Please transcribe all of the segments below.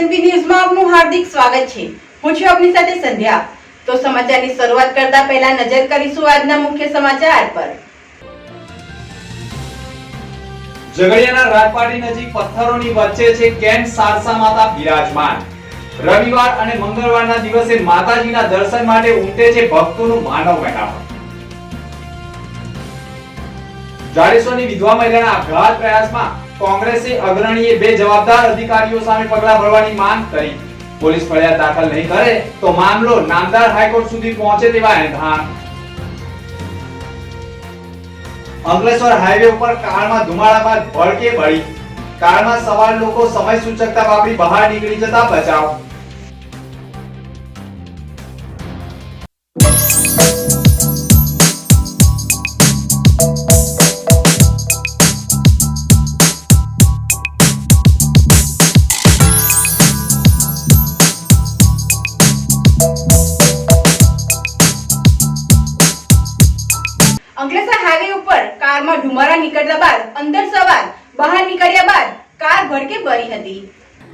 SNP ન્યૂઝમાં આપનું હાર્દિક સ્વાગત છે. હું છું આપની સાથે સંધ્યા. તો સમાચારની શરૂઆત કરતા પહેલા નજર કરીશું આજના મુખ્ય સમાચાર પર. ઝઘડિયાના રાજપાડી નજીક પથ્થરોની વચ્ચે છે કેન સારસા માતા બિરાજમાન. રવિવાર અને મંગળવારના દિવસે માતાજીના દર્શન માટે ઉમટે છે ભક્તોનું માનવ મહેરામણ. જાડેશ્વરની વિધવા મહિલાના આપઘાત પ્રયાસમાં કોંગ્રેસે અગ્રણીએ બે જવાબદાર અધિકારીઓ સામે પગલા ભરવાની માંગ કરી. પોલીસ ફરિયાદ દાખલ નહીં કરે તો મામલો નામદાર હાઈકોર્ટ સુધી પહોંચે તેવા એંધાણ. અંકલેશ્વર હાઈવે ઉપર કારમાં ધુમાડા બાદ ભડકે ભળી કારમાં સવાર લોકો સમય સૂચકતા વાપરી બહાર નીકળી જતા બચાવ. કારમાં નીકળ્યા બાદ, અંદર સવાર, બહાર નીકળ્યા બાદ કાર ભડકે બળી હતી.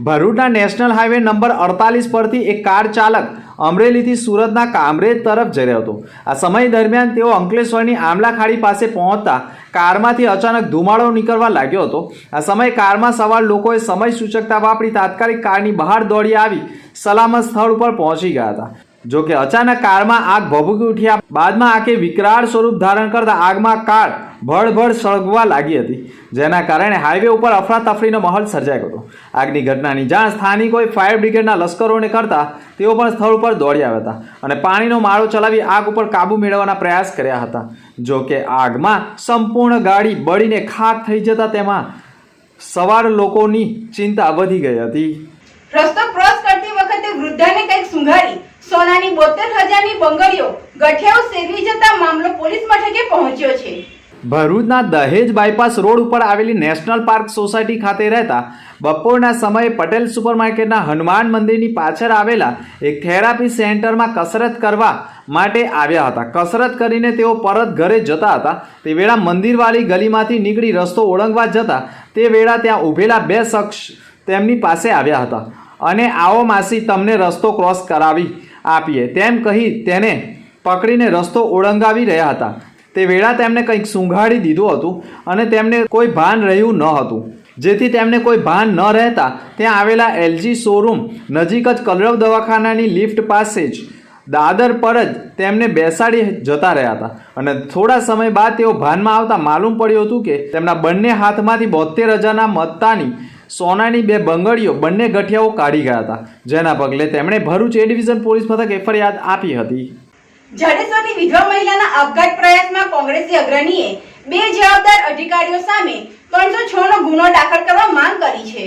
ભરૂચના નેશનલ હાઈવે નંબર અડતાલીસ પરથી એક કાર ચાલક અમરેલીથી સુરતના કામરેજ તરફ જઈ રહ્યો હતો. આ સમય દરમિયાન તેઓ અંકલેશ્વરની આમલાખાડી પાસે પહોંચતા કારમાંથી અચાનક ધુમાડો નીકળવા લાગ્યો હતો. આ સમયે કારમાં સવાર લોકોએ સમય સૂચકતા વાપરી તાત્કાલિક કારની બહાર દોડી આવી, સલામત સ્થળ ઉપર પહોંચી ગયા હતા. જો કે અચાનક કારમાં આગ ભભૂકી ઉઠ્યા બાદમાં આખે વિકરાળ સ્વરૂપ ધારણ કરતા આગમાં કાર ભળભળ સળગવા લાગી હતી, જેના કારણે હાઈવે ઉપર અફરાતફરીનો માહોલ સર્જાયો હતો. આગની ઘટનાની જાણ સ્થાનિકોએ ફાયર બ્રિગેડના લશ્કરોને કરતા તેઓ પણ સ્થળ ઉપર દોડી આવ્યા હતા અને પાણીનો માળો ચલાવી આગ ઉપર કાબુ મેળવવાના પ્રયાસ કર્યા હતા. જો કે આગમાં સંપૂર્ણ ગાડી બળીને ખાક થઈ જતા તેમાં સવાર લોકોની ચિંતા વધી ગઈ હતી. રસ્તો ક્રોસ કરતી વખતે વૃદ્ધાને કંઈક સુંઘાડી સોનાની બોતેર હજારની બંગડીઓ ગઠિયાઓ સેરવી જતા મામલો પોલીસ મથકે પહોંચ્યો છે. ભરૂચના દહેજ બાયપાસ રોડ ઉપર આવેલી નેશનલ પાર્ક સોસાયટી ખાતે રહેતા બપોરના સમયે પટેલ સુપરમાર્કેટના હનુમાન મંદિરની પાછળ આવેલા એક થેરાપી સેન્ટરમાં કસરત કરવા માટે આવ્યા હતા. કસરત કરીને તેઓ પરત ઘરે જતા હતા. તે વેળા મંદિરવાળી ગલીમાંથી નીકળી રસ્તો ઓળંગવા જતા તે વેળા ત્યાં ઊભેલા બે શખ્સ તેમની પાસે આવ્યા હતા. અને આવો માસી તમને રસ્તો ક્રોસ કરાવી. આપીએ. તેમ કહી તેને પકડીને રસ્તો ઓળંગાવી રહ્યા હતા. તે વેળા તેમને કંઈક સૂંઘાડી દીધું હતું અને તેમને કોઈ ભાન રહ્યું ન હતું. જેથી તેમને કોઈ ભાન ન રહેતા ત્યાં આવેલા એલજી શોરૂમ નજીક જ કલરવ દવાખાનાની લિફ્ટ પાસે જ દાદર પર જ તેમને બેસાડી જતા રહ્યા હતા. અને થોડા સમય બાદ તેઓ ભાનમાં આવતા માલુમ પડ્યું હતું કે તેમના બંને હાથમાંથી બોતેર હજારના મત્તાની સોનાની બે બંગડીઓ બંને ગઠિયાઓ કાઢી ગયા હતા. જેના પગલે તેમણે ભરૂચ એ ડિવિઝન પોલીસ મથકે ફરિયાદ આપી હતી. જાડેશ્વરની વિધવા મહિલાના આપઘાત પ્રયાસમાં કોંગ્રેસી અગ્રણીએ બે જવાબદાર અધિકારીઓ સામે ત્રણસો છ નો ગુનો દાખલ કરવા માંગ કરી છે.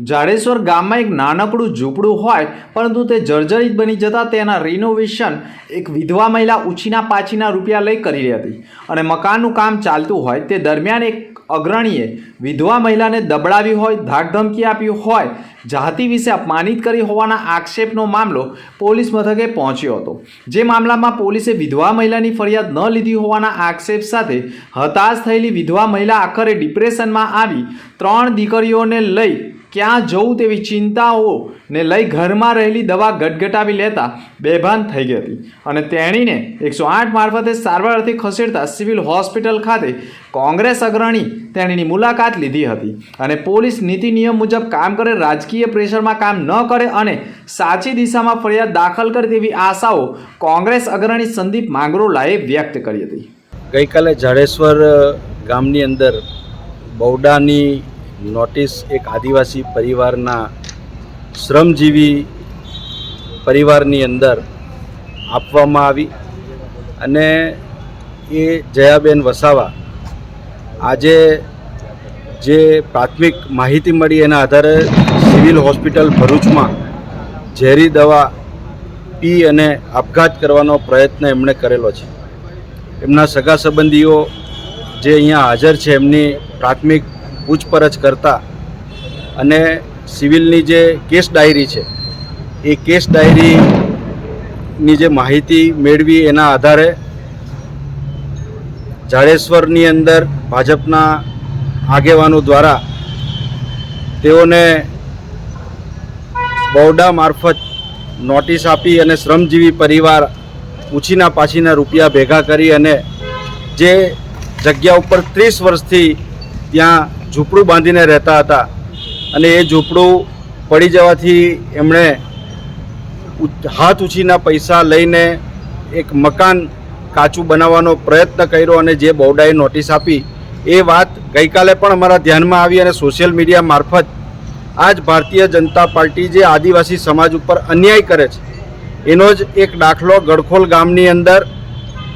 જાડેશ્વર ગામમાં એક નાનકડું ઝૂંપડું હોય, પરંતુ તે જર્જરિત બની જતાં તેના રિનોવેશન એક વિધવા મહિલા ઉછીના પાછીના રૂપિયા લઈ કરી હતી. અને મકાનનું કામ ચાલતું હોય, તે દરમિયાન એક અગ્રણીએ વિધવા મહિલાને દબડાવી હોય, ધાકધમકી આપી હોય, જાતિ વિશે અપમાનિત કરી હોવાના આક્ષેપનો મામલો પોલીસ મથકે પહોંચ્યો હતો. જે મામલામાં પોલીસે વિધવા મહિલાની ફરિયાદ ન લીધી હોવાના આક્ષેપ સાથે હતાશ થયેલી વિધવા મહિલા આખરે ડિપ્રેશનમાં આવી ત્રણ દીકરીઓને લઈ ક્યાં જવું તેવી ચિંતાઓને લઈ ઘરમાં રહેલી દવા ગટગટાવી લેતા બેભાન થઈ ગઈ હતી. અને તેણીને એકસો આઠ મારફતે સારવારથી ખસેડતા સિવિલ હોસ્પિટલ ખાતે કોંગ્રેસ અગ્રણી તેણીની મુલાકાત લીધી હતી. અને પોલીસ નીતિ નિયમ મુજબ કામ કરે, રાજકીય પ્રેશરમાં કામ ન કરે અને સાચી દિશામાં ફરિયાદ દાખલ કરે તેવી આશાઓ કોંગ્રેસ અગ્રણી સંદીપ માંગરોલાએ વ્યક્ત કરી હતી. ગઈકાલે જાડેશ્વર ગામની અંદર બૌડાની નોટિસ એક આદિવાસી પરિવારના શ્રમજીવી પરિવારની અંદર આપવામાં આવી અને એ જયાબેન વસાવા આજે જે પ્રાથમિક માહિતી મળી એના આધારે સિવિલ હોસ્પિટલ ભરૂચમાં ઝેરી દવા પી અને આપઘાત કરવાનો પ્રયત્ન એમણે કરેલો છે. એમના સગા સંબંધીઓ જે અહીંયા હાજર છે એમની પ્રાથમિક પૂછપરછ કરતા અને સિવિલની જે કેસ ડાયરી છે, એ કેસ ડાયરીની જે માહિતી મેળવી એના આધારે જાડેશ્વરની અંદર ભાજપના આગેવાનો દ્વારા તેઓને બૌડા મારફત નોટિસ આપી અને શ્રમજીવી પરિવાર ઉછીના પાછીના રૂપિયા ભેગા કરી અને જે જગ્યા ઉપર ત્રીસ વર્ષથી ત્યાં ઝૂંપડું બાંધીને રહેતા હતા અને એ ઝૂંપડું પડી જવાથી એમણે હાથ ઉછીના પૈસા લઈને એક મકાન કાચું બનાવવાનો પ્રયત્ન કર્યો અને જે બૌડાએ નોટિસ આપી, એ વાત ગઈકાલે પણ અમારા ધ્યાનમાં આવી અને સોશિયલ મીડિયા મારફત આજ ભારતીય જનતા પાર્ટી જે આદિવાસી સમાજ ઉપર અન્યાય કરે છે, એનો જ એક દાખલો ગડખોલ ગામની અંદર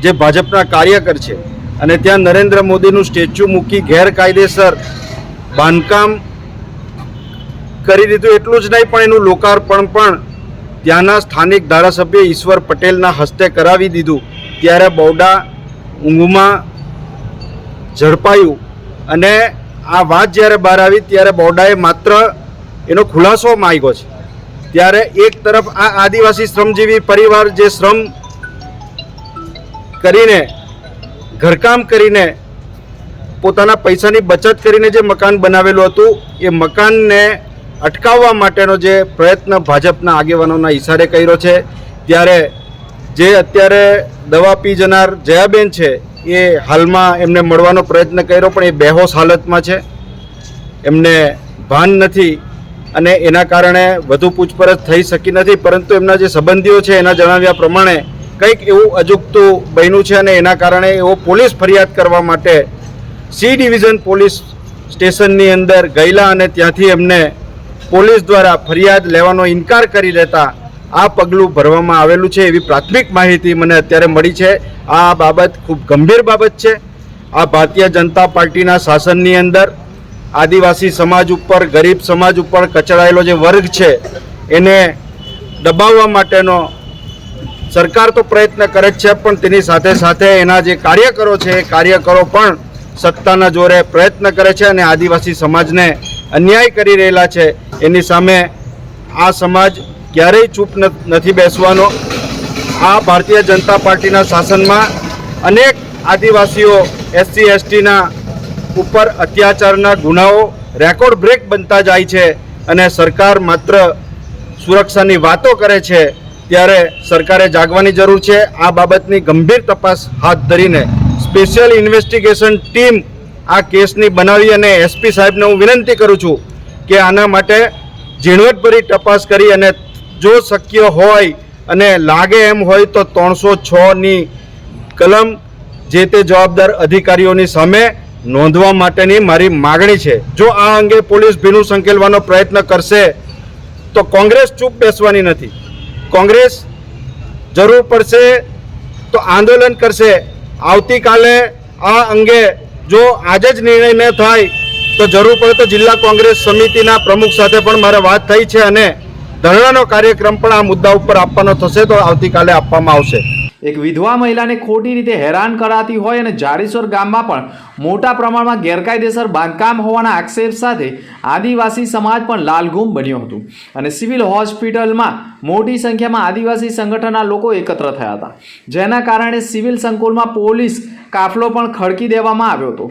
જે ભાજપના કાર્યકર છે અને ત્યાં નરેન્દ્ર મોદીનું સ્ટેચ્યુ મૂકી ગેરકાયદેસર બાંધકામ કરી દીધું એટલું જ નહીં, પણ એનું લોકાર્પણ પણ ત્યાંના સ્થાનિક ધારાસભ્ય ઈશ્વર પટેલના હસ્તે કરાવી દીધું. ત્યારે બૌડા ઊંઘમાં ઝડપાયું અને આ વાત જ્યારે બહાર આવી, ત્યારે બોડાએ માત્ર એનો ખુલાસો માગ્યો છે. ત્યારે એક તરફ આ આદિવાસી શ્રમજીવી પરિવાર જે શ્રમ કરીને, ઘરકામ કરીને પોતાના પૈસાની બચત કરીને જે મકાન બનાવેલું હતું, એ મકાનને અટકાવવા માટેનો જે પ્રયત્ન ભાજપના આગેવાનોના ઈશારે કર્યો છે. ત્યારે જે અત્યારે દવા પી જનાર જયાબેન છે, એ હાલમાં એમને મળવાનો પ્રયત્ન કર્યો, પણ એ બેહોશ હાલતમાં છે. એમને ભાન નથી અને એના કારણે વધુ પૂછપરછ થઈ શકી નથી, પરંતુ એમના જે સંબંધીઓ છે, એના જણાવ્યા પ્રમાણે કંઈક એવું અજુગતું બન્યું છે અને એના કારણે એઓ પોલીસ ફરિયાદ કરવા માટે સી ડિવિઝન પોલીસ સ્ટેશનની અંદર ગયેલા અને ત્યાંથી એમને પોલીસ દ્વારા ફરિયાદ લેવાનો ઇનકાર કરી લેતા આ પગલું ભરવામાં આવેલું છે એવી પ્રાથમિક માહિતી મને અત્યારે મળી છે. આ બાબત ખૂબ ગંભીર બાબત છે. આ ભારતીય જનતા પાર્ટીના શાસનની અંદર આદિવાસી સમાજ ઉપર, ગરીબ સમાજ ઉપર કચડાયેલો જે વર્ગ છે, એને દબાવવા માટેનો સરકાર તો પ્રયત્ન કરે જ છે, પણ તેની સાથે સાથે એના જે કાર્યકરો છે, એ કાર્યકરો પણ સત્તાના જોરે પ્રયત્ન કરે છે અને આદિવાસી સમાજને અન્યાય કરી રહેલા છે. એની સામે આ સમાજ ક્યારેય ચૂપ નથી બેસવાનો. આ ભારતીય જનતા પાર્ટીના શાસનમાં અનેક આદિવાસીઓ એસસી, એસટીના ઉપર અત્યાચારના ગુનાઓ, રેકોર્ડ બ્રેક બનતા જાય છે અને સરકાર માત્ર સુરક્ષાની વાતો કરે છે, ત્યારે સરકારે જાગવાની જરૂર છે. આ બાબતની ગંભીર તપાસ હાથ ધરીને સ્પેશિયલ ઇન્વેસ્ટિગેશન ટીમ આ કેસની બનાવી અને એસપી સાહેબને હું વિનંતી કરું છું કે આના માટે ઝીણવટભરી તપાસ કરી અને જો શક્ય હોય અને લાગે એમ હોય તો ત્રણસો છની કલમ જે તે જવાબદાર અધિકારીઓની સામે નોંધવા માટેની મારી માગણી છે. જો આ અંગે પોલીસ ભીનું સંકેલવાનો પ્રયત્ન કરશે તો કોંગ્રેસ ચૂપ બેસવાની નથી. કોંગ્રેસ જરૂર પડશે તો આંદોલન કરશે. આવતીકાલે આ અંગે જો આજે જ નિર્ણય ન થાય તો જરૂર પડે તો જિલ્લા કોંગ્રેસ સમિતિના પ્રમુખ સાથે પણ મારે વાત થઈ છે અને ધરણાનો કાર્યક્રમ પણ આ મુદ્દા ઉપર આપવાનો થશે તો આવતીકાલે આપવામાં આવશે. એક વિધવા મહિલાને ખોટી રીતે હેરાન કરાતી હોય અને જાડેશ્વર ગામમાં પણ મોટા પ્રમાણમાં ગેરકાયદેસર બાંધકામ હોવાના આક્ષેપ સાથે આદિવાસી સમાજ પણ લાલઘૂમ બન્યો હતો. અને સિવિલ હોસ્પિટલમાં મોટી સંખ્યામાં આદિવાસી સંગઠનના લોકો એકત્ર થયા હતા. જેના કારણે સિવિલ સંકુલમાં પોલીસ કાફલો પણ ખડકી દેવામાં આવ્યો હતો.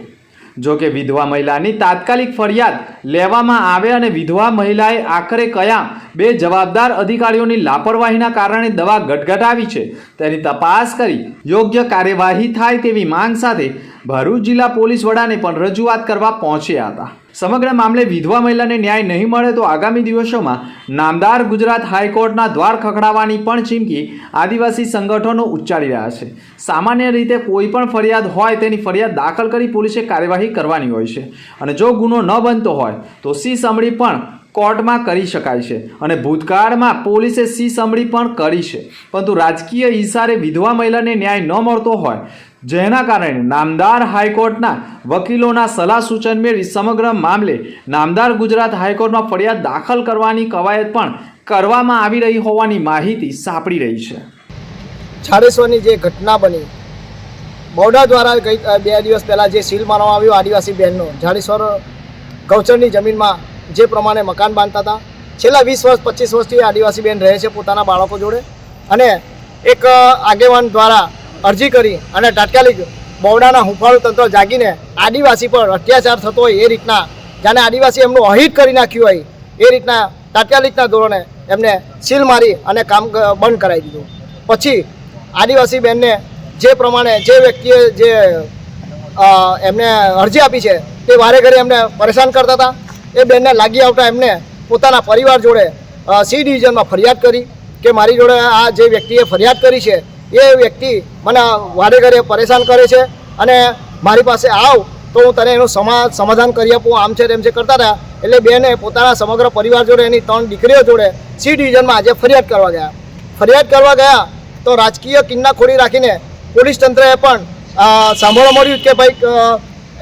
જો કે વિધવા મહિલાની તાત્કાલિક ફરિયાદ લેવામાં આવે અને વિધવા મહિલાએ આખરે કયા બે જવાબદાર અધિકારીઓની લાપરવાહીના કારણે દવા ગટગટાવી છે તેની તપાસ કરી યોગ્ય કાર્યવાહી થાય તેવી માંગ સાથે ભરૂચ જિલ્લા પોલીસ વડાને પણ રજૂઆત કરવા પહોંચ્યા હતા. સમગ્ર મામલે વિધવા મહિલાને ન્યાય નહીં મળે તો આગામી દિવસોમાં નામદાર ગુજરાત હાઈકોર્ટના દ્વાર ખખડાવવાની પણ ચીમકી આદિવાસી સંગઠનો ઉચ્ચારી રહ્યા છે. સામાન્ય રીતે કોઈ પણ ફરિયાદ હોય તેની ફરિયાદ દાખલ કરી પોલીસે કાર્યવાહી કરવાની હોય છે. અને જો ગુનો ન બનતો હોય, તો સી સમળી પણ કોર્ટમાં કરી શકાય છે અને ભૂતકાળમાં પોલીસે સી સમળી પણ કરી છે. પરંતુ રાજકીય ઈશારે વિધવા મહિલાને ન્યાય ન મળતો હોય જેના કારણે નામદાર હાઈકોર્ટના વકીલોના સલાહ સૂચન મેળવી સમગ્ર મામલે નામદાર ગુજરાત હાઈકોર્ટમાં ફરિયાદ દાખલ કરવાની કવાયત પણ કરવામાં આવી રહી હોવાની માહિતી સાંપડી રહી છે. છાડેશ્વરની જે ઘટના બની, બૌડા દ્વારા ગઈ બે દિવસ પહેલાં જે સીલ મારવામાં આવ્યું આદિવાસી બહેનનો જાડેશ્વર ગૌચરની જમીનમાં જે પ્રમાણે મકાન બાંધતા હતા. છેલ્લા વીસ વર્ષ, પચીસ વર્ષથી આદિવાસી બહેન રહે છે પોતાના બાળકો જોડે. અને એક આગેવાન દ્વારા અરજી કરી અને તાત્કાલિક બહુડાના હુંફાળું તંત્ર જાગીને આદિવાસી પર અત્યાચાર થતો હોય એ રીતના, જાણે આદિવાસી એમનું અહિત કરી નાખ્યું હોય, એ રીતના તાત્કાલિકના ધોરણે એમને સીલ મારી અને કામ બંધ કરાવી દીધું. પછી આદિવાસી બેનને જે પ્રમાણે જે વ્યક્તિએ જે એમને અરજી આપી છે, તે વારે ઘરે એમને પરેશાન કરતા હતા. એ બેનને લાગી આવતા એમને પોતાના પરિવાર જોડે સી ડિવિઝનમાં ફરિયાદ કરી કે મારી જોડે આ જે વ્યક્તિએ ફરિયાદ કરી છે એ વ્યક્તિ મને વારે ઘરે પરેશાન કરે છે અને મારી પાસે આવ તો હું તને એનું સમા, સમાધાન કરી આપું. આમ છે તેમ છે કરતા હતા એટલે બેને પોતાના સમગ્ર પરિવાર જોડે એની ત્રણ દીકરીઓ જોડે સી ડિવિઝનમાં આજે ફરિયાદ કરવા ગયા. ફરિયાદ કરવા ગયા તો રાજકીય કિન્નાખોરી રાખીને પોલીસ તંત્રએ પણ સાંભળવા મળ્યું કે ભાઈ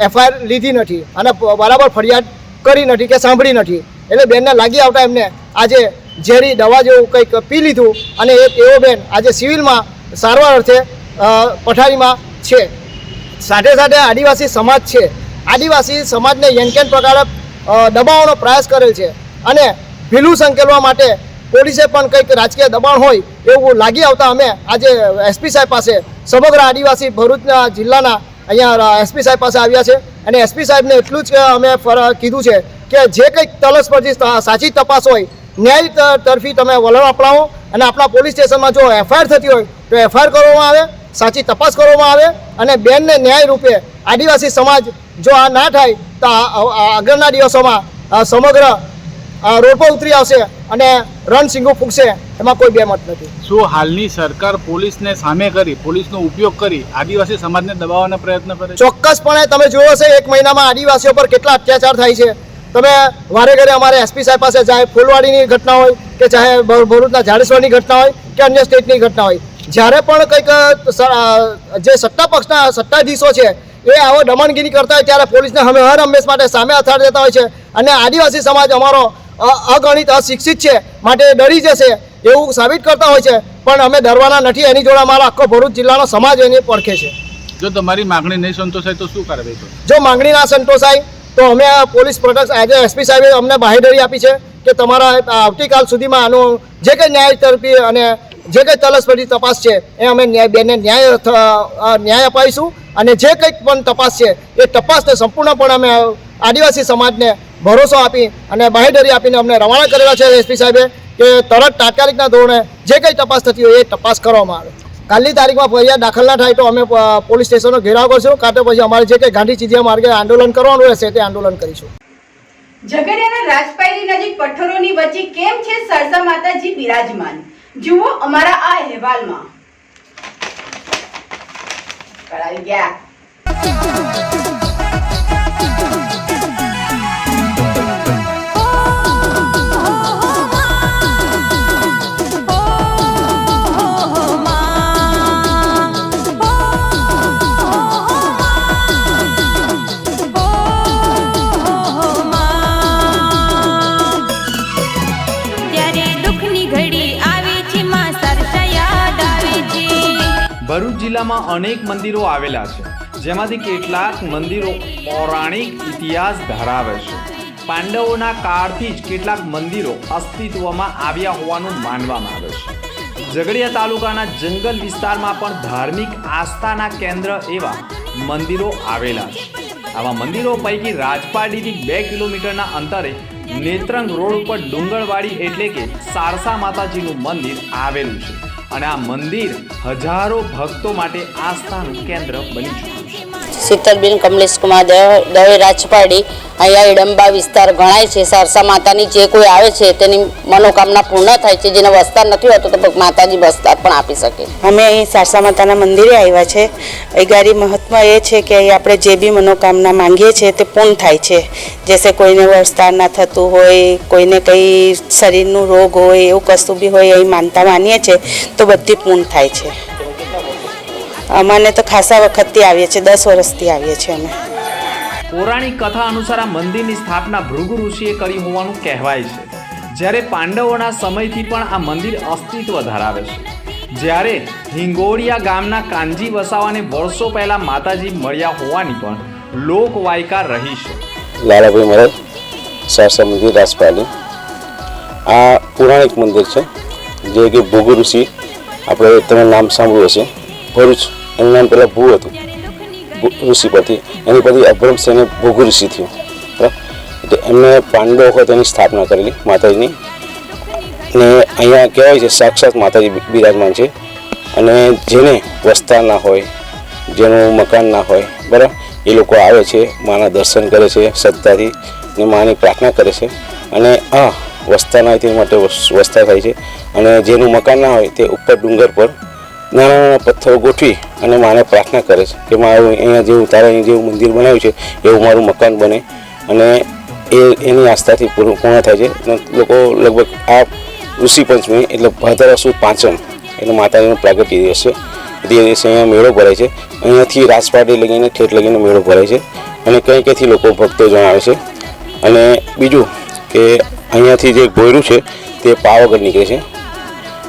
એફઆઈઆર લીધી નથી અને બરાબર ફરિયાદ કરી નથી કે સાંભળી નથી. એટલે બેનને લાગી આવતા એમને આજે ઝેરી દવા જેવું કંઈક પી લીધું અને એ તેઓ બેન આજે સિવિલમાં સારવાર અર્થે પઠારીમાં છે. સાથે સાથે આદિવાસી સમાજ છે. આદિવાસી સમાજને યનકેન પ્રકારે દબાવવાનો પ્રયાસ કરેલ છે. અને ભીલું સંકેલવા માટે પોલીસે પણ કંઈક રાજકીય દબાણ હોય એવું લાગી આવતા અમે આજે એસપી સાહેબ પાસે, સમગ્ર આદિવાસી ભરૂચના જિલ્લાના અહીંયા એસપી સાહેબ પાસે આવ્યા છે. અને એસપી સાહેબને એટલું જ અમે કીધું છે કે જે કંઈક તલસ પરથી સાચી તપાસ હોય, ન્યાય તરફી તમે વલણ અપનાવો. અને આપણા પોલીસ સ્ટેશનમાં જો એફઆઈઆર થતી હોય તો એફઆઈઆર કરવામાં આવે સાચી તપાસ કરવામાં આવે અને બેનને ન્યાય રૂપે આદિવાસી સમાજ જો આ ના થાય તો આગળના દિવસોમાં સમગ્ર રોડ પર ઉતરી આવશે અને રણસિંગો ફૂંકશે એમાં કોઈ બે મત નથી. શું હાલની સરકાર પોલીસને સામે કરી પોલીસનો ઉપયોગ કરી આદિવાસી સમાજને દબાવવાનો પ્રયત્ન કરે ચોક્કસપણે તમે જોયો હશે એક મહિનામાં આદિવાસીઓ પર કેટલા અત્યાચાર થાય છે. તમે વારે ઘરે અમારે એસપી સાહેબ પાસે જાય ફૂલવાડીની ઘટના હોય કે ચાહે ભરૂચના જાડેશ્વરની ઘટના હોય કે અન્ય સ્ટેટની ઘટના હોય. જ્યારે પણ કંઈક જે સત્તા પક્ષના સત્તાધીશો છે એ આવો દમનગીરી કરતા હોય ત્યારે પોલીસને અમે હર હંમેશ માટે સામે અથાડ દેતા હોય છે. અને આદિવાસી સમાજ અમારો અગણિત અશિક્ષિત છે માટે ડરી જશે એવું સાબિત કરતા હોય છે. પણ અમે ડરવાના નથી એની જોડે અમારો આખો ભરૂચ જિલ્લાનો સમાજ એને પડખે છે. જો તમારી માંગણી નહીં સંતોષાય તો શું કાર્યવાહી જો માંગણી ના સંતોષાય તો અમે આ પોલીસ પ્રોટેક્શન આજે એસપી સાહેબે અમને બાહેધરી આપી છે કે તમારા આવતીકાલ સુધીમાં આનું જે કંઈ ન્યાય તરફી અને જે કંઈ તલસપટી તપાસ છે એ અમે ન્યાય, બેને ન્યાય ન્યાય અપાવીશું અને જે કંઈક પણ તપાસ છે એ તપાસને સંપૂર્ણપણે અમે આદિવાસી સમાજને ભરોસો આપી અને બાહેધરી આપીને અમને રવાના કરેલા છે એસપી સાહેબે કે તરત તાત્કાલિકના ધોરણે જે કંઈ તપાસ થતી હોય એ તપાસ કરવામાં આવે. કાલની તારીખમાં ફરિયાદ દાખલ ના થાય તો અમે પોલીસ સ્ટેશનનો ઘેરાવ કરશું. કાં તો પછી અમારે જે કંઈ ગાંધી ચીજિયા માર્ગે આંદોલન કરવાનું રહેશે તે આંદોલન કરીશું. ઝઘડિયાના રાજપાયરી નજીક પથ્થરોની વચ્ચે કેમ છે સરસા માતાજી બિરાજમાન? જુઓ અમારા આ અહેવાલમાં. કળાવી ગયા. જિલ્લામાં અનેક મંદિરો આવેલા છે, જેમાંથી કેટલાક મંદિરો પૌરાણિક ઇતિહાસ ધરાવે છે. પાંડવોના કાળથી જ કેટલાક મંદિરો અસ્તિત્વમાં આવ્યા હોવાનું માનવામાં આવે છે. ઝઘડિયા તાલુકાના જંગલ વિસ્તારમાં પણ ધાર્મિક આસ્થાના કેન્દ્ર એવા મંદિરો આવેલા છે. આવા મંદિરો પૈકી રાજપાડીથી બે કિલોમીટરના અંતરે નેત્રંગ રોડ ઉપર ડુંગરવાડી એટલે કે સારસા માતાજીનું મંદિર આવેલું છે. અને આ મંદિર હજારો ભક્તો માટે આસ્થાનું કેન્દ્ર બની ચૂક્યું છે. શીતલબેન કમલેશ કુમાર દવે રાજપાડી અહીંયા ઇડંબા વિસ્તાર ગણાય છે, સરસા માતાની જે કોઈ આવે છે, તેની મનોકામના પૂર્ણ થાય છે, જેને વસ્તાર નથી હોતો, તો માતાજી વસ્તાર પણ આપી શકે. અમે અહીં સારસા માતાના મંદિરે આવ્યા છે. અગારી મહત્વ એ છે કે અહીં આપણે જે બી મનોકામના માંગીએ છીએ, તે પૂર્ણ થાય છે. જેસે કોઈને વસ્તાર ના થતું હોય, કોઈને કંઈ શરીરનું રોગ હોય, એવું કશું બી હોય અહીં માનતા માનીએ છીએ તો બધી પૂર્ણ થાય છે. અમાને તો ખાસા વખતથી આવીએ છીએ, દસ વર્ષથી આવીએ છીએ અમે. પૌરાણિક કથા અનુસાર આ મંદિરની સ્થાપના ભૃગુ ઋષિએ કરી હોવાનું કહેવાય છે. જ્યારે પાંડવોના સમયથી પણ આ મંદિર અસ્તિત્વ ધરાવે છે. જ્યારે હિંગોળિયા ગામના કાંજી વસાવાને વર્ષો પહેલા માતાજી મળ્યા હોવાની પણ લોકવાયકા રહી છે. લાલાભાઈ મહારાજ સારસા મંદિર રાજપાલી, આ પૌરાણિક મંદિર છે, જે કે ભૃગુ ઋષિ, આપણે તમે નામ સાંભળ્યું હશે. ભરૂચ એનું નામ પહેલાં ભૂ હતું. ઋષિ પરથી એની પછી અભ્રમસેને ભોગુ ઋષિ થયું. બરાબર? એમને પાંડવો વખત એની સ્થાપના કરેલી માતાજીની. ને અહીંયા કહેવાય છે, સાક્ષાત માતાજી બિરાજમાન છે. અને જેને વસતા ના હોય, જેનું મકાન ના હોય, બરાબર? એ લોકો આવે છે, માના દર્શન કરે છે શ્રદ્ધાથી ને માની પ્રાર્થના કરે છે. અને આ વસતા ના તે માટે વસતા થાય છે. અને જેનું મકાન ના હોય તે ઉપર ડુંગર પર નાના નાના પથ્થરો ગોઠવી અને માને પ્રાર્થના કરે છે કે મારું અહીંયા જેવું તારા અહીં જેવું મંદિર બનાવ્યું છે, એવું મારું મકાન બને અને એ એની આસ્થાથી પૂરું પૂર્ણ થાય છે. લોકો લગભગ આ ઋષિ પંચમી એટલે ભાદરવા સુદ પાંચમ એટલે માતાજીનો પ્રાગટ્ય દિવસ છે. તે દિવસે અહીંયા મેળો ભરાય છે. અહીંયાથી રાજપાટી લગીને ઠેઠ લગીને મેળો ભરાય છે અને કંઈ કંઈથી લોકો ભક્તો જણાવે છે. અને બીજું કે અહીંયાથી જે ગોયરું છે તે પાવાગઢ નીકળે છે.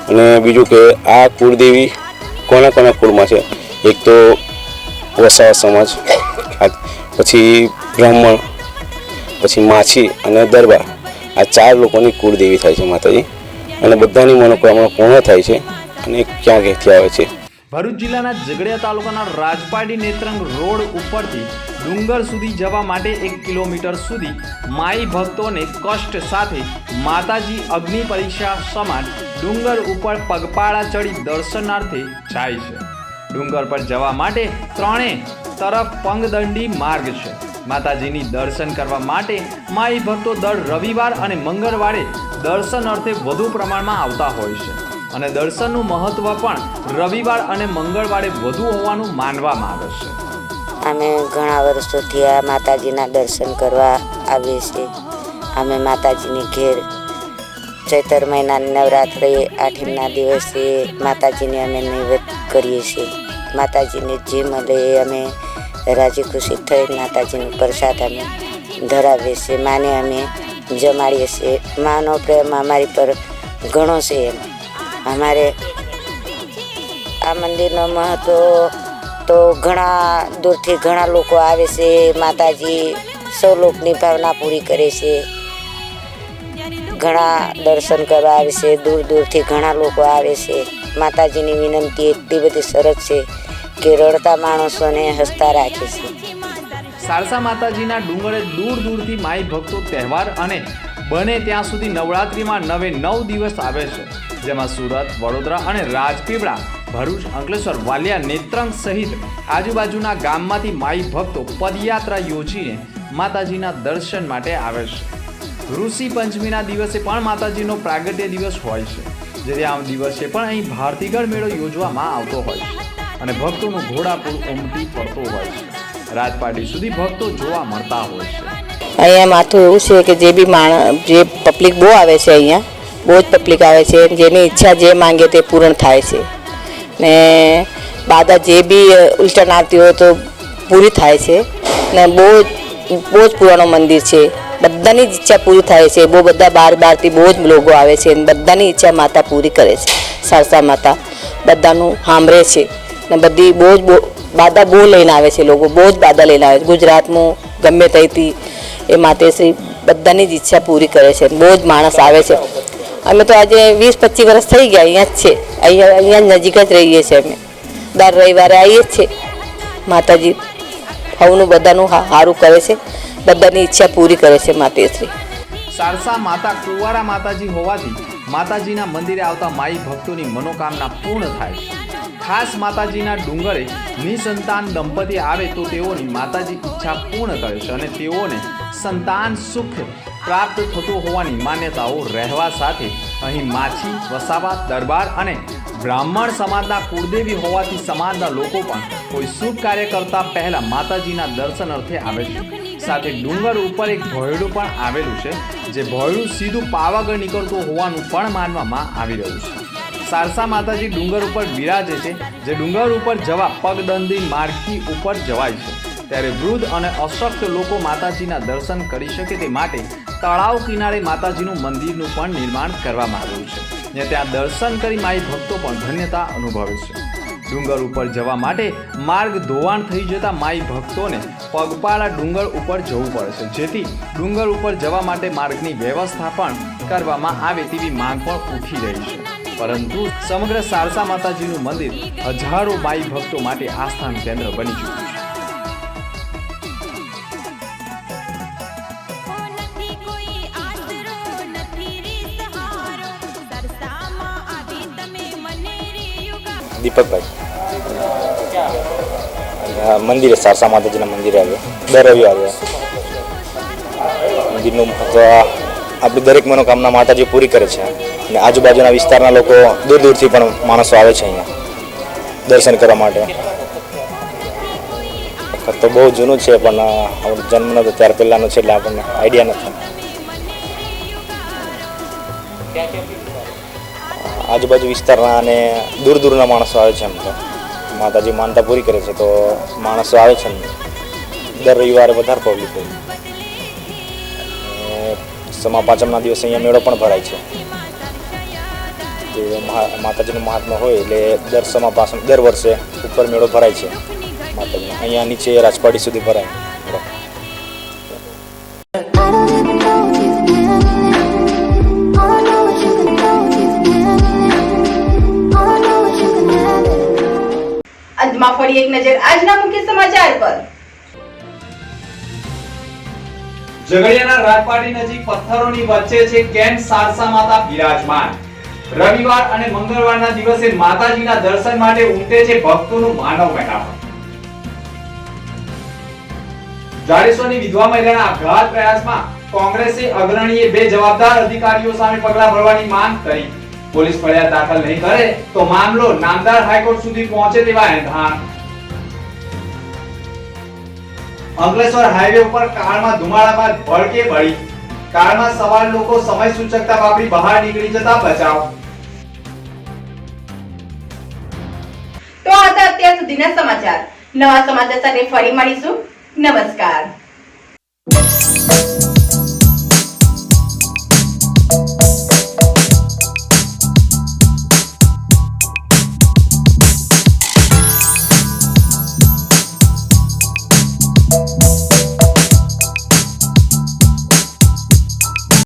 અને બીજું કે આ કુળદેવી કોના કોના કુળમાં છે? એક તો વસાવા સમાજ પછી બ્રાહ્મણ, પછી માછી અને દરબાર. આ ચાર લોકોની કુળદેવી થાય છે માતાજી. અને બધાની મનોકામના પૂર્ણ થાય છે અને ક્યાં ક્યાંથી આવે છે? ભરૂચ જિલ્લાના ઝઘડિયા તાલુકાના રાજપાડી નેત્રંગ રોડ ઉપરથી ડુંગર સુધી જવા માટે એક કિલોમીટર સુધી માઈ ભક્તોને કષ્ટ સાથે માતાજી અગ્નિ પરીક્ષા સમાન ડુંગર ઉપર પગપાળા ચડી દર્શનાર્થે જાય છે. ડુંગર પર જવા માટે ત્રણે તરફ પંગદંડી માર્ગ છે. માતાજીની દર્શન કરવા માટે માઈ ભક્તો દર રવિવાર અને મંગળવારે દર્શન અર્થે વધુ પ્રમાણમાં આવતા હોય છે. અને દર્શનનું મહત્ત્વ પણ રવિવાર અને મંગળવારે વધુ હોવાનું માનવામાં આવે છે. અમે ઘણા વર્ષોથી આ માતાજીના દર્શન કરવા આવીએ છીએ. અમે માતાજીની ઘેર ચૈતર મહિનાની નવરાત્રિ આઠમના દિવસે માતાજીને અમે નૈવેદ્ય કરીએ છીએ. માતાજીને જે મળે એ અમે રાજી ખુશી થઈ માતાજીનો પ્રસાદ અમે ધરાવીએ છીએ. માને અમે જમાડીએ છીએ. માનો પ્રેમ અમારી પર ઘણો છે એમ. અમારે આ મંદિરનો મહત્વ તો ઘણા દૂરથી ઘણા લોકો આવે છે, માતાજી સૌ લોકની ભાવના પૂરી કરે છે. ઘણા દર્શન કરવા આવે છે, દૂર દૂરથી ઘણા લોકો આવે છે. માતાજીની વિનંતી એટલી બધી સરસ છે કે રડતા માણસોને હસતા રાખે છે. સારસા માતાજીના ડુંગરે દૂર દૂરથી માઈ ભક્તો તહેવાર અને બને ત્યાં સુધી નવરાત્રિમાં નવે નવ દિવસ આવે છે. જેમાં સુરત, વડોદરા અને રાજપીપળા ભરૂચ, અંકલેશ્વર, વાલિયા, નેત્રંગ સહિત આજુબાજુના ગામમાંથી માઈ ભક્તો પદયાત્રા યોજીને માતાજીના દર્શન માટે આવે છે. ઋષિ પંચમીના દિવસે પણ માતાજીનો પ્રાગટ્ય દિવસ હોય છે, જેથી આ દિવસે પણ અહીં ભારતીગઢ મેળો યોજવામાં આવતો હોય છે અને ભક્તોનું ઘોડાપુર ઉમટી પડતો હોય છે. રાજપાટી સુધી ભક્તો જોવા મળતા હોય છે. અહીંયા માથું એવું છે કે જે બી માણસ જે પબ્લિક બહુ આવે છે અહીંયા, બહુ જ પબ્લિક આવે છે, જેની ઈચ્છા જે માંગે તે પૂર્ણ થાય છે. ને બાધા જે બી ઉલટન આવતી હોય તો પૂરી થાય છે. ને બહુ જ બહુ જ પુરાણો મંદિર છે. બધાની જ ઈચ્છા પૂરી થાય છે. બહુ બધા બાર બારથી બહુ જ લોકો આવે છે બધાની ઈચ્છા માતા પૂરી કરે છે. સરસા માતા બધાનું સાંભળે છે. ને બધી બહુ જ બાધા બહુ લઈને આવે છે લોકો. બહુ જ બાધા લઈને આવે છે. ગુજરાતમાં ગમે ત્યાંથી એ માતેશ્રી બધાની જ ઈચ્છા પૂરી કરે છે. બહુ જ માણસ આવે છે. અમે તો આજે વીસ પચીસ વર્ષ થઈ ગયા, અહીંયા જ છે. અહીંયા અહીંયા નજીક જ રહીએ છીએ અમે. દર રવિવારે આવીએ જ છે માતાજી હવનું બધાનું સારું કરે છે. બધાની ઈચ્છા પૂરી કરે છે માતેશ્રી. સારસા માતા કુવારા માતાજી હોવાથી માતાજીના મંદિરે આવતા માઈ ભક્તોની મનોકામના પૂર્ણ થાય. ખાસ માતાજીના ડુંગરે નિસંતાન દંપતી આવે તો તેઓની માતાજી ઈચ્છા પૂર્ણ કરે છે અને તેઓને સંતાન સુખ પ્રાપ્ત થતું હોવાની માન્યતાઓ રહેવા સાથે અહીં માછી, વસાવા, દરબાર અને બ્રાહ્મણ સમાજના કુળદેવી હોવાથી સમાજના લોકો પણ કોઈ શુભ કાર્ય કરતા પહેલા માતાજીના દર્શન અર્થે આવે છે. સાથે ડુંગર ઉપર એક ભોયડું પણ આવેલું છે, જે ભોયડું સીધું પાવાગઢ નીકળતું હોવાનું પણ માનવામાં આવી રહ્યું છે. સારસા માતાજી ડુંગર ઉપર બિરાજે છે, જે ડુંગર ઉપર જવા પગદંડી માર્ગથી ઉપર જવાય છે. ત્યારે વૃદ્ધ અને અશક્ત લોકો માતાજીના દર્શન કરી શકે તે માટે તળાવ કિનારે માતાજીનું મંદિરનું પણ નિર્માણ કરવામાં આવ્યું છે, ને ત્યાં દર્શન કરી માઈ ભક્તો પણ ધન્યતા અનુભવે છે. ડુંગર ઉપર જવા માટે માર્ગ ધોવાણ થઈ જતા માઈ ભક્તોને પગપાળા ડુંગર ઉપર જવું પડે છે. જેથી ડુંગર ઉપર જવા માટે માર્ગની વ્યવસ્થા પણ કરવામાં આવે તેવી માંગ પણ ઉઠી રહી છે. પરંતુ સમગ્ર સારસા માતાજીનું મંદિર હજારો માઈ ભક્તો માટે આસ્થાનું કેન્દ્ર બની ચૂક્યું દીપકભાઈ. મંદિરે સારસા માતાજીના મંદિરે આવ્યો. દર રવિવારે મંદિરનું મહત્વ આપણી દરેક મનોકામના માતાજી પૂરી કરે છે. અને આજુબાજુના વિસ્તારના લોકો દૂર દૂરથી પણ માણસો આવે છે અહીંયા દર્શન કરવા માટે. તો બહુ જૂનું છે, પણ આપણો જન્મ નતો ત્યાર પહેલાંનો છે, એટલે આપણને આઈડિયા નથી. આજુબાજુ વિસ્તારના અને દૂર દૂરના માણસો આવે છે એમ તો. માતાજી માનતા પૂરી કરે છે તો માણસો આવે છે દર રવિવારે વધારે પબ્લિક હોય. સમા પાંચમના દિવસે અહીંયા મેળો પણ ભરાય છે. માતાજીનું મહાત્મા હોય એટલે દર સમા પાસમ દર વર્ષે ઉપર મેળો ભરાય છે. માતાજી અહીંયા નીચે રાજપાડી સુધી ભરાય. ફરી એક નજર આજના મુખ્ય સમાચાર પર. ઝઘડિયાના રાજપાટી નજીક પથ્થરોની વચ્ચે છે કેમ સારસા માતા બિરાજમાન. રવિવાર અને મંગળવારના દિવસે માતાજીના દર્શન માટે ઉમટે છે ભક્તોનું માનવ મહેરામણ. જાડેશ્વરની વિધવા મહિલાના આપઘાત પ્રયાસમાં કોંગ્રેસે અગ્રણીએ બે જવાબદાર અધિકારીઓ સામે પગલાં ભરવાની માંગ કરી. પોલીસ ફરિયાદ દાખલ નહીં કરે તો મામલો નામદાર હાઈકોર્ટ સુધી પહોંચે તેવા એંધાણ. અંકલેશ્વર હાઈવે ઉપર કારમાં ધુમાડા બાદ ભડકે ભળી કારમાં સવાર લોકો સમય સૂચકતા વાપરી બહાર નીકળી જતા બચાવ. તો આ હતા અત્યાર સુધીના સમાચાર. નવા સમાચાર સાથે ફરી મળીશું. નમસ્કાર.